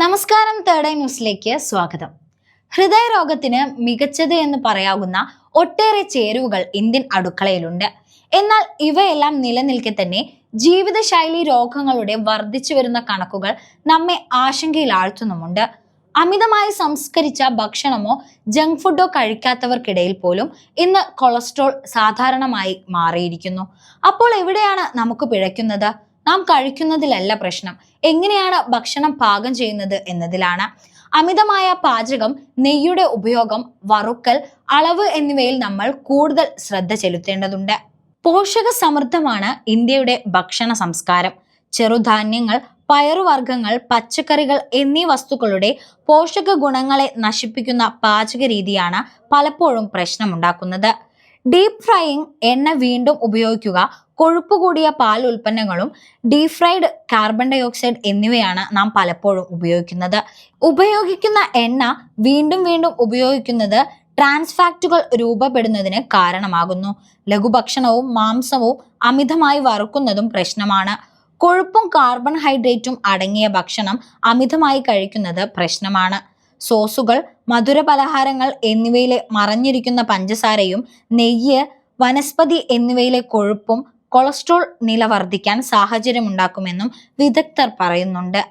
നമസ്കാരം third eye ന്യൂസിലേക്ക് സ്വാഗതം. ഹൃദയരോഗത്തിന് മികച്ചത് എന്ന് പറയാവുന്ന ഒട്ടേറെ ചേരുവകൾ ഇന്ത്യൻ അടുക്കളയിലുണ്ട്. എന്നാൽ ഇവയെല്ലാം നിലനിൽക്കെ തന്നെ ജീവിതശൈലി രോഗങ്ങളുടെ വർദ്ധിച്ചു വരുന്ന കണക്കുകൾ നമ്മെ ആശങ്കയിൽ ആഴ്ത്തുന്നുമുണ്ട്. അമിതമായി സംസ്കരിച്ച ഭക്ഷണമോ ജങ്ക് ഫുഡോ കഴിക്കാത്തവർക്കിടയിൽ പോലും ഇന്ന് കൊളസ്ട്രോൾ സാധാരണമായി മാറിയിരിക്കുന്നു. അപ്പോൾ എവിടെയാണ് നമുക്ക് പിഴയ്ക്കുന്നത്? നാം കഴിക്കുന്നതിലല്ല പ്രശ്നം. എങ്ങനെയാണ് ഭക്ഷണം പാകം ചെയ്യുന്നത് എന്നതിലാണ്. അമിതമായ പാചകം നെയ്യുടെ ഉപയോഗം വറുക്കൽ അളവ് എന്നിവയിൽ നമ്മൾ കൂടുതൽ ശ്രദ്ധ ചെലുത്തേണ്ടതുണ്ട്. പോഷക സമൃദ്ധമാണ് ഇന്ത്യയുടെ ഭക്ഷണ സംസ്കാരം. ചെറുധാന്യങ്ങൾ പയറുവർഗങ്ങൾ പച്ചക്കറികൾ എന്നീ വസ്തുക്കളുടെ പോഷക ഗുണങ്ങളെ നശിപ്പിക്കുന്ന പാചക രീതിയാണ് പലപ്പോഴും പ്രശ്നമുണ്ടാക്കുന്നത്. ഡീപ് ഫ്രൈയിങ് എണ്ണ വീണ്ടും ഉപയോഗിക്കുക. കൊഴുപ്പ് കൂടിയ പാൽ ഉൽപ്പന്നങ്ങളും deep fried carbon dioxide എന്നിവയാണ് നാം പലപ്പോഴും ഉപയോഗിക്കുന്നത്. ഉപയോഗിക്കുന്ന എണ്ണ വീണ്ടും വീണ്ടും ഉപയോഗിക്കുന്നത് ട്രാൻസ്ഫാക്റ്റുകൾ രൂപപ്പെടുന്നതിന് കാരണമാകുന്നു. ലഘുഭക്ഷണവും മാംസവും അമിതമായി വറുക്കുന്നതും പ്രശ്നമാണ്. കൊഴുപ്പും കാർബൺ ഹൈഡ്രേറ്റും അടങ്ങിയ ഭക്ഷണം അമിതമായി കഴിക്കുന്നത് പ്രശ്നമാണ്. സോസുകൾ മധുര പലഹാരങ്ങൾ എന്നിവയിലെ മറഞ്ഞിരിക്കുന്ന പഞ്ചസാരയും നെയ്യ് വനസ്പതി എന്നിവയിലെ കൊഴുപ്പും കൊളസ്ട്രോൾ നില വർദ്ധിക്കാൻ സാഹചര്യമുണ്ടാക്കുമെന്നും വിദഗ്ധർ പറയുന്നുണ്ട്.